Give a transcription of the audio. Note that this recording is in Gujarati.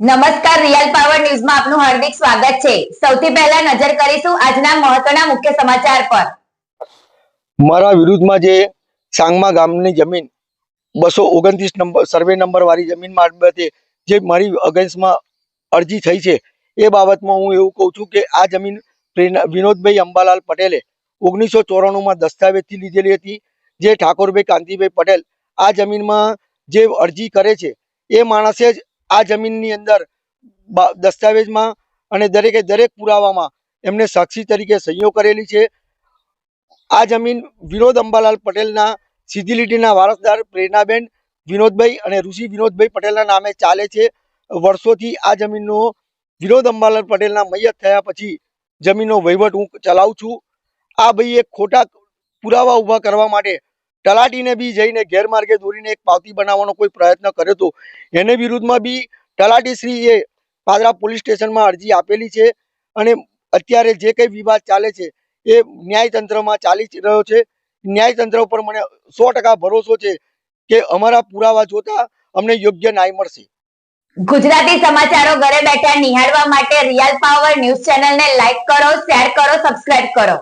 નમસ્કાર, રિયલ પાવર ન્યૂઝમાં આપનું હાર્દિક સ્વાગત છે. સૌથી પહેલા નજર કરીશું આજના મહત્વના મુખ્ય સમાચાર પર. મારા વિરુદ્ધમાં જે સાંગમા ગામની જમીન, બસો ઓગણત્રીસ નંબર, સર્વે નંબર વાળી જમીન બાબતે જે મારી અગેન્સ્ટમાં અરજી થઈ છે, એ બાબતમાં હું એવું કહું છું કે આ જમીન વિનોદભાઈ અંબાલાલ પટેલે ઓગણીસો ચોરાણુંમાં દસ્તાવેજથી લીધેલી હતી, જે ઠાકોરભાઈ કાંતિભાઈ પટેલ આ જમીનમાં જે અરજી કરે છે, એ માણસે જ આ જમીનની અંદર દસ્તાવેજમાં અને દરેકે દરેક પુરાવામાં એમને સાક્ષી તરીકે સહીઓ કરેલી છે. આ જમીન વિનોદ અંબાલાલ પટેલના સીધી લીટીના વારસદાર પ્રેરણાબેન વિનોદભાઈ અને ઋષિ વિનોદભાઈ પટેલના નામે ચાલે છે. વર્ષોથી આ જમીનનો વિનોદ અંબાલાલ પટેલના મૈયત થયા પછી જમીનનો વહીવટ હું ચલાવું છું. આ ભાઈએ ખોટા પુરાવા ઊભા કરવા માટે તલાટીને બી જઈને ગેરમાર્ગે દોરીને એક પાવતી બનાવવાનો કોઈ પ્રયત્ન કર્યો હતો એને વિરુદ્ધમાં બી તલાટીશ્રીએ પાદરા પોલીસ સ્ટેશનમાં અરજી આપેલી છે અને અત્યારે જે કંઈ વિવાદ ચાલે છે એ ન્યાયતંત્રમાં ચાલી રહ્યો છે. ન્યાયતંત્ર ઉપર મને સો ભરોસો છે કે અમારા પુરાવા જોતા અમને યોગ્ય ન્યાય મળશે. ગુજરાતી સમાચારો ઘરે બેઠા નિહાળવા માટે રિયલ પાવર ન્યૂઝ ચેનલને લાઈક કરો, શેર કરો, સબસ્ક્રાઇબ કરો.